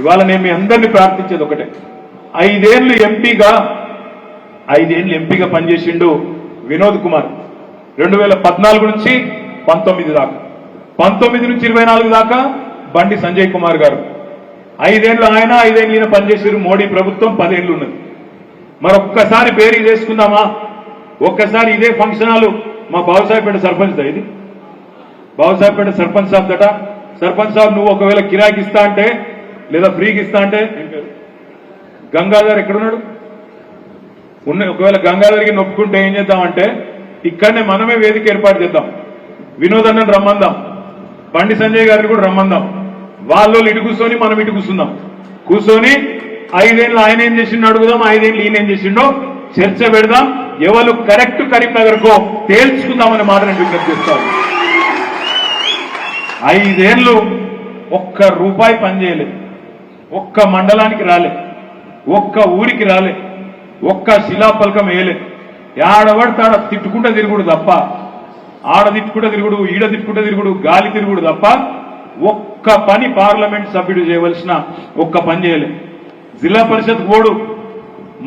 ఇవాళ నేను మీ అందరినీ ప్రార్థించేది ఒకటే. ఐదేళ్ళు ఎంపీగా ఐదేళ్ళు ఎంపీగా పనిచేసిండు వినోద్ కుమార్. రెండు వేల పద్నాలుగు నుంచి పంతొమ్మిది దాకా. పంతొమ్మిది నుంచి ఇరవై నాలుగు దాకా బండి సంజయ్ కుమార్ గారు. ఐదేళ్ళు ఆయన ఐదేళ్ళు ఈయన పనిచేసారు మోడీ ప్రభుత్వం పదేళ్ళు ఉన్నది. మరొక్కసారి పేరు చేసుకుందామా ఒక్కసారి ఇదే ఫంక్షన్ హాల్ మా బాబుసాహెబ్పేట సర్పంచ్ ఇది? బాబుసాహెబ్పేట సర్పంచ్ సాబ్ దట? సర్పంచ్ సాబ్ నువ్వు ఒకవేళ కిరాకిస్తా అంటే లేదా ఫ్రీకి ఇస్తా అంటే? గంగాధర్ ఎక్కడున్నాడు? ఉన్న ఒకవేళ గంగాధర్కి నొప్పుకుంటే ఏం చేద్దామంటే ఇక్కడనే మనమే వేదిక ఏర్పాటు చేద్దాం. వినోద్ అన్నని రమ్మందాం. బండి సంజయ్ గారిని కూడా రమ్మందాం. వాళ్ళు ఇటు కూర్చొని మనం ఇటు కూర్చుందాం. కూర్చొని ఐదేళ్ళు ఆయన ఏం చేసిండో అడుగుదాం ఐదేళ్ళు ఈయన ఏం చేసిండో చర్చ పెడదాం. ఎవరు కరెక్ట్ కరీంనగర్ కో తేల్చుకుందామని మాట నేను విజ్ఞప్తి చేస్తాను. ఐదేళ్ళు ఒక్క రూపాయి పనిచేయలేదు ఒక్క మండలానికి రాలే. ఒక్క ఊరికి రాలే. ఒక్క శిలాపలకం వేయలే. ఏడబడితే ఆడ తిట్టుకుంటా తిరుగుడు తప్ప ఆడ తిట్టుకుంటే తిరుగుడు ఈడ తిట్టుకుంటే తిరుగుడు గాలి తిరుగుడు తప్ప ఒక్క పని పార్లమెంట్ సభ్యుడు చేయవలసిన ఒక్క పని చేయలే. జిల్లా పరిషత్ పోడు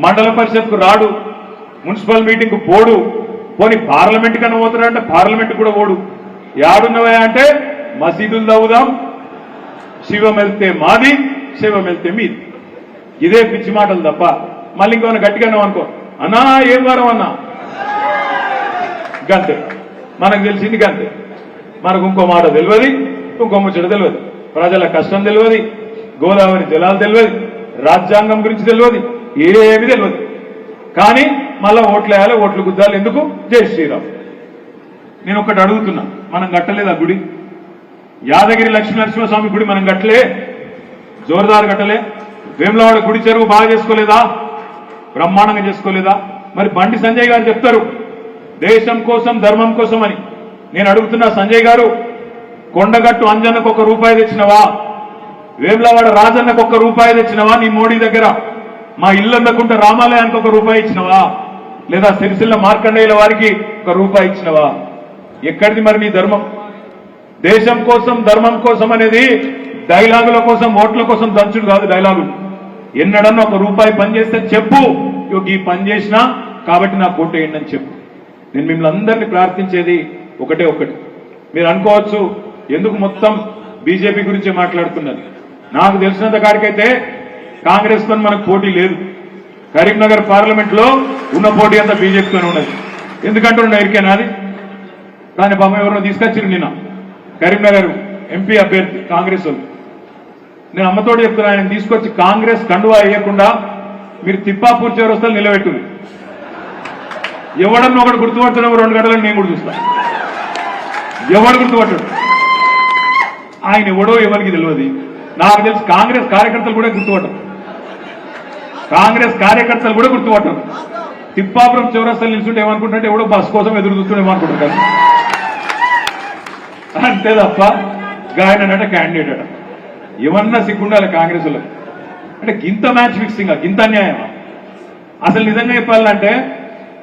మండల పరిషత్కు రాడు మున్సిపల్ మీటింగ్కు పోడు పోని పార్లమెంట్ కన్నా పోతాడంటే పార్లమెంట్ కూడా పోడు. యాడున్నవా అంటే మసీదులు తవ్వుదాం శివం వెళ్తే మాది నిక్షేపం వెళ్తే మీది. ఇదే పిచ్చి మాటలు తప్ప మళ్ళీ ఇంకొన గట్టిగానే అనుకో అన్నా ఏం వారం అన్నా? గంతే. మనకు తెలిసింది గంతే. మనకు ఇంకో మాట తెలియదు ఇంకో ముచ్చట తెలియదు. ప్రజల కష్టం తెలియదు గోదావరి జలాలు తెలియదు రాజ్యాంగం గురించి తెలియదు ఏమి తెలియదు. కానీ మళ్ళా ఓట్లేయాలి ఓట్లు గుద్దాలి. ఎందుకు? జై శ్రీరామ్. నేను ఒకటి అడుగుతున్నా మనం కట్టలేదు ఆ గుడి? యాదగిరి లక్ష్మీ నరసింహస్వామి గుడి మనం కట్టలే. జోరుదారు కట్టలే. వేములవాడ గుడి చెరువు బాగా చేసుకోలేదా? బ్రహ్మాండంగా చేసుకోలేదా? మరి బండి సంజయ్ గారు చెప్తారు. దేశం కోసం ధర్మం కోసం అని. నేను అడుగుతున్నా సంజయ్ గారు కొండగట్టు అంజన్నకు ఒక రూపాయి తెచ్చినవా? వేములవాడ రాజన్నకు ఒక రూపాయి తెచ్చినవా? నీ మోడీ దగ్గర? మా ఇల్లందకుంట రామాలయానికి ఒక రూపాయి ఇచ్చినవా? లేదా సిరిసిల్ల మార్కండేయుల వారికి ఒక రూపాయి ఇచ్చినవా? ఎక్కడిది మరి నీ ధర్మం? దేశం కోసం ధర్మం కోసం అనేది డైలాగుల కోసం ఓట్ల కోసం దంచుడు కాదు డైలాగులు. ఎన్నడన్నా ఒక రూపాయి పని చేస్తే చెప్పు. ఈ పని చేసినా కాబట్టి నా వేయండి ఏంటని చెప్పు. నేను మిమ్మల్ని అందరినీ ప్రార్థించేది ఒకటే ఒకటి మీరు అనుకోవచ్చు ఎందుకు మొత్తం బీజేపీ గురించి మాట్లాడుతున్నది నాకు తెలిసినంత కాడికైతే కాంగ్రెస్తో మనకు పోటీ లేదు. కరీంనగర్ పార్లమెంట్లో ఉన్న పోటీ అంతా బీజేపీతోనే ఉన్నది. ఎందుకంటున్నా ఎరికేనా అది దాని పాపం ఎవరినో తీసుకొచ్చారు నిన్న. కరీంనగర్ ఎంపీ అభ్యర్థి కాంగ్రెస్ వాళ్ళు. నేను అమ్మతోడు చెప్తున్నా ఆయన తీసుకొచ్చి కాంగ్రెస్ కండువా వేయకుండా మీరు తిప్పాపూర్ చివరస్తలు నిలబెట్టు ఎవడన్నా ఒకటి గుర్తుపడుతున్నావు రెండు గంటలను నేను కూడా చూస్తా. ఎవడు గుర్తుపట్టడు? ఆయన ఎవడో ఎవరికి తెలియదు. నాకు తెలిసి కాంగ్రెస్ కార్యకర్తలు కూడా గుర్తుపట్టరు. కాంగ్రెస్ కార్యకర్తలు కూడా గుర్తుపట్టరు. తిప్పాపురం చౌరస్తలు నిల్చుంటే ఏమనుకుంటుంటే ఎవడో బస్ కోసం ఎదురు చూస్తుంటే ఏమనుకుంటారు అంతే తప్ప గాయన అంటే క్యాండిడేట్ అట. ఏమన్నా సిగ్గుండాలి కాంగ్రెస్ వాళ్ళకి? అంటే గింత మ్యాచ్ ఫిక్సింగ్ గింత అన్యాయమా? అసలు నిజంగా చెప్పాలంటే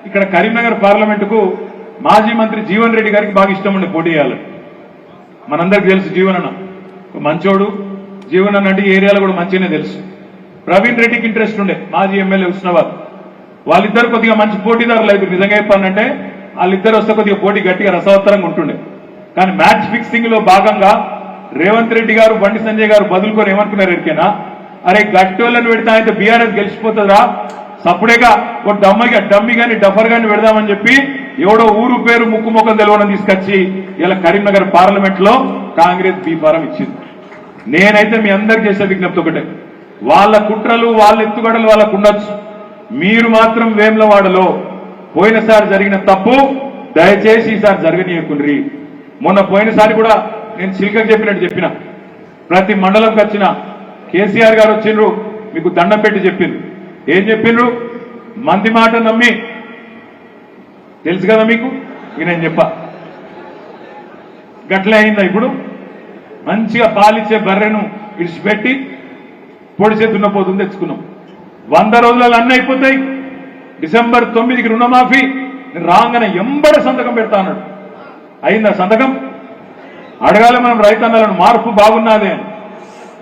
ఇక్కడ కరీంనగర్ పార్లమెంటుకు మాజీ మంత్రి జీవన్ రెడ్డి గారికి బాగా ఇష్టం ఉండే పోటీ చేయాలి. మనందరికి తెలుసు జీవన్ అన్న. మంచోడు. జీవన్ అన్న అంటే ఏరియాలో కూడా మంచిగానే తెలుసు. ప్రవీణ్ రెడ్డికి ఇంట్రెస్ట్ ఉండే మాజీ ఎమ్మెల్యే ఉష్ణవాద్ వాళ్ళిద్దరు కొద్దిగా మంచి పోటీదారులు అయితే నిజంగా చెప్పానంటే వాళ్ళిద్దరు వస్తే కొద్దిగా పోటీ గట్టిగా రసవత్తరంగా ఉంటుండే. కానీ మ్యాచ్ ఫిక్సింగ్లో భాగంగా రేవంత్ రెడ్డి గారు బండి సంజయ్ గారు బదులుకొని ఏమనుకున్నారు ఎరికేనా? అరే గట్టోళ్ళని పెడితే అయితే బీఆర్ఎస్ గెలిచిపోతుందా సప్పుడేగా ఒక డమ్మగా డమ్మి కానీ డఫర్ కానీ పెడదామని చెప్పి ఎవడో ఊరు పేరు ముక్కు ముఖం తెలవడం తీసుకొచ్చి ఇలా కరీంనగర్ పార్లమెంట్లో కాంగ్రెస్ బీఫారం ఇచ్చింది. నేనైతే మీ అందరికి చేసే విజ్ఞప్తి ఒకటే. వాళ్ళ కుట్రలు వాళ్ళ ఎత్తుగడలు వాళ్ళకు ఉండొచ్చు. మీరు మాత్రం వేములవాడలో పోయినసారి జరిగిన తప్పు దయచేసి ఈసారి జరగనీయకుండ్రి. మొన్న పోయినసారి కూడా నేను చిల్కకు చెప్పినట్టు చెప్పిన. ప్రతి మండలంకి వచ్చిన కేసీఆర్ గారు వచ్చిండ్రు మీకు దండం పెట్టి చెప్పిండ్రు. ఏం చెప్పిండ్రు? మంది మాట నమ్మి. తెలుసు కదా మీకు? ఇక నేను చెప్పా. గట్లే అయిందా ఇప్పుడు? మంచిగా పాలిచ్చే బర్రెను ఇడిచిపెట్టి చేద్దున్న పోతుంది తెచ్చుకున్నాం. వంద రోజులలో అన్నీ అయిపోతాయి. డిసెంబర్ తొమ్మిదికి రుణమాఫీ. రాగానే ఎంబడ సంతకం పెడతా అన్నాడు. అయిందా సంతకం? అడగాలి మనం రైతన్నలను మార్పు బాగున్నదే అని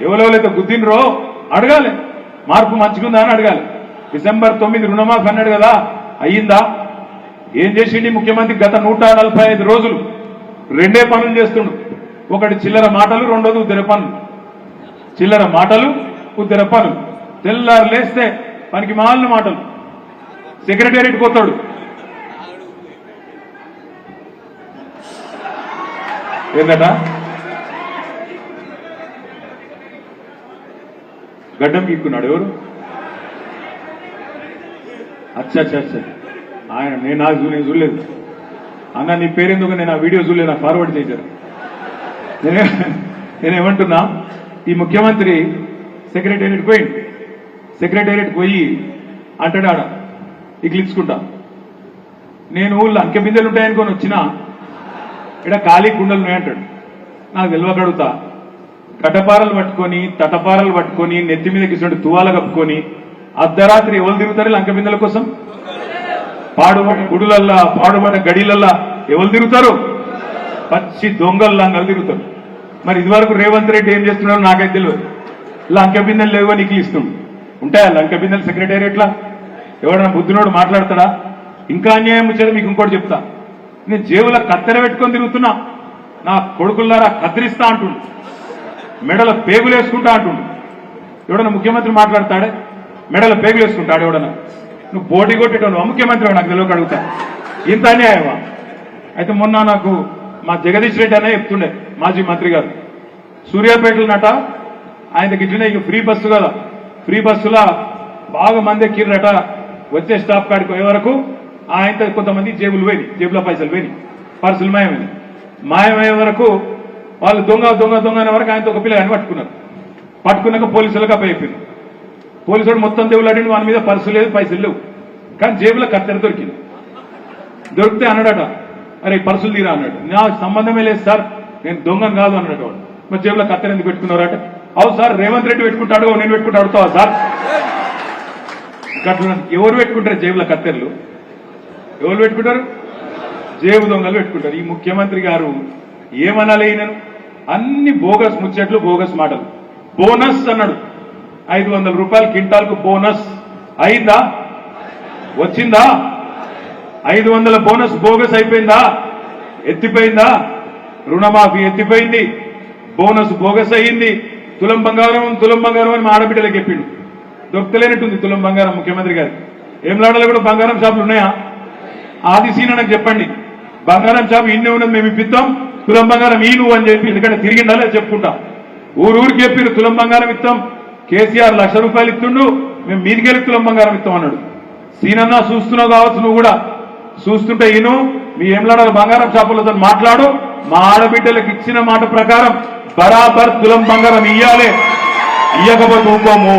ఎవరెవరైతే గుద్దినరో అడగాలి. మార్పు మంచిగుందా అని అడగాలి. డిసెంబర్ తొమ్మిది రుణమాఫీ అన్నాడు కదా అయ్యిందా? ఏం చేసిండి ముఖ్యమంత్రి గత నూట నలభై ఐదు రోజులు? రెండే పనులు చేస్తుండు. ఒకటి చిల్లర మాటలు రెండోది ఉద్దర పనులు. చిల్లర మాటలు ఉద్దర పనులు. తెల్లారు లేస్తే పనికి మాలిన మాటలు. సెక్రటేరియట్ పోతాడు. ఏందట గడ్డం గీక్కున్నాడు ఎవరు? అచ్చా అచ్చా ఆయన నేను నాకు నేను చూడలేదు. అన్న నీ పేరెందుకు నేను ఆ వీడియో చూడలేదు నాకు ఫార్వర్డ్ చేశారు. నేనేమంటున్నా ఈ ముఖ్యమంత్రి సెక్రటేరియట్ పోయింది సెక్రటేరియట్ పోయి అంటాడు ఆడ నేను ఊళ్ళో అంకె బిందెలు ఉంటాయనుకొని వచ్చినా ఇక్కడ ఖాళీ కుండలు ఉన్నాయంటాడు. నాకు తెలియకడుగుతా కటపారలు పట్టుకొని తటపారలు పట్టుకొని నెత్తి మీద కిసిన తువాల కప్పుకొని అర్ధరాత్రి ఎవరు తిరుగుతారు లంక బిందెల కోసం? పాడుబడ్డ గుడులల్లా పాడుబడ్డ గడిలల్లా ఎవరు తిరుగుతారు? పచ్చి దొంగలు లంగలు తిరుగుతారు. మరి ఇదివరకు రేవంత్ రెడ్డి ఏం చేస్తున్నారో నాకైతే తెలియదు లంక బిందెలు లేవో నీకు ఇస్తుండు ఉంటాయా లంక బిందెలు సెక్రటేరియట్లా? ఎవడన్నా బుద్ధినోడు మాట్లాడతాడా? ఇంకా అన్యాయం వచ్చేది మీకు ఇంకోటి చెప్తా. నేను జేబుల కత్తెర పెట్టుకొని తిరుగుతున్నా. నా కొడుకుల్లారా కత్తిరిస్తా అంటుండు. మెడల పేగులు వేసుకుంటా అంటుండు. ఎవడన్నా ముఖ్యమంత్రి మాట్లాడతాడే? మెడల పేగులు వేసుకుంటాడు ఎవడన్నా? నువ్వు పోటీ కొట్టేటోను ముఖ్యమంత్రి నాకు తెలియక అడుగుతా. ఇంత అన్యాయమా? అయితే మొన్న నాకు మా జగదీష్ రెడ్డి అనే చెప్తుండే మాజీ మంత్రి గారు. సూర్యాపేటలో నట ఆయనకి ఇట్లనే ఇక ఫ్రీ బస్సు కదా. ఫ్రీ బస్సులా బాగా మంది ఎక్కిరట వచ్చే స్టాప్ కాడికి పోయే వరకు ఆయనతో కొంతమంది జేబులు పోయి జేబులో పైసలు పోయి పర్సులు మాయమైంది మాయమయ్యే వరకు వాళ్ళు దొంగ దొంగ దొంగ అనే వరకు ఆయనతో ఒక పిల్లగాన్ని పట్టుకున్నారు. పట్టుకున్నాక పోలీసులకు అప్పయిపోయింది పోలీసుడు మొత్తం దేవులాడి వాళ్ళ మీద పర్సు లేదు పైసలు లేవు. కానీ జేబులో కత్తెర దొరికింది. దొరికితే అన్నాడట అరే పర్సులు తీరా అన్నాడు. నా సంబంధమే లేదు సార్ నేను దొంగను కాదు అన్నాడు వాడు. మరి జేబులో కత్తెర ఎందుకు పెట్టుకున్నారట అవు సార్ రేవంత్ రెడ్డి పెట్టుకుంటాడు నేను పెట్టుకుంటా అడుగుతావా సార్? గట్ల ఎవరు పెట్టుకుంటారు జేబులో కత్తెరలు? ఎవరు పెట్టుకుంటారు? జేబు దొంగలు పెట్టుకుంటారు. ఈ ముఖ్యమంత్రి గారు ఏమనలేనను. అన్ని బోగస్ ముచ్చట్లు బోగస్ మాటలు. బోనస్ అన్నాడు. ఐదు వందల రూపాయలు క్వింటాల్కు బోనస్. అయిందా? వచ్చిందా? ఐదు వందల బోనస్ బోగస్ అయిపోయిందా? ఎత్తిపోయిందా? రుణమాఫీ ఎత్తిపోయింది. బోనస్ బోగస్ అయ్యింది తులం బంగారం తులం బంగారం అని మా ఆడబిడ్డలకు చెప్పిండు. దొరకలేనట్టుంది తులం బంగారం ముఖ్యమంత్రి గారు ఏం లాడలో కూడా బంగారం షాపులు ఉన్నాయా? ఆది సీన్ చెప్పండి. బంగారం షాపు ఇన్ని ఉన్నది మేము ఇప్పిస్తాం తులం బంగారం ఈ నువ్వు అని చెప్పి ఎందుకంటే తిరిగిండాలే చెప్పుకుంటా. ఊరూరికి చెప్పిరు తులం బంగారం ఇస్తాం కేసీఆర్ లక్ష రూపాయలు ఇస్తుండు మేము మీదికెళ్ళి తులం బంగారం ఇస్తాం అన్నాడు. సీనన్నా చూస్తున్నావు కావచ్చు నువ్వు కూడా. చూస్తుంటే ఈను మీ ఏంలాడ బంగారం షాపులతో మాట్లాడు మా ఆడబిడ్డలకు ఇచ్చిన మాట ప్రకారం బరాబర్ తులం బంగారం ఇయ్యాలి. ఇయ్యకపోతే ఊకోము.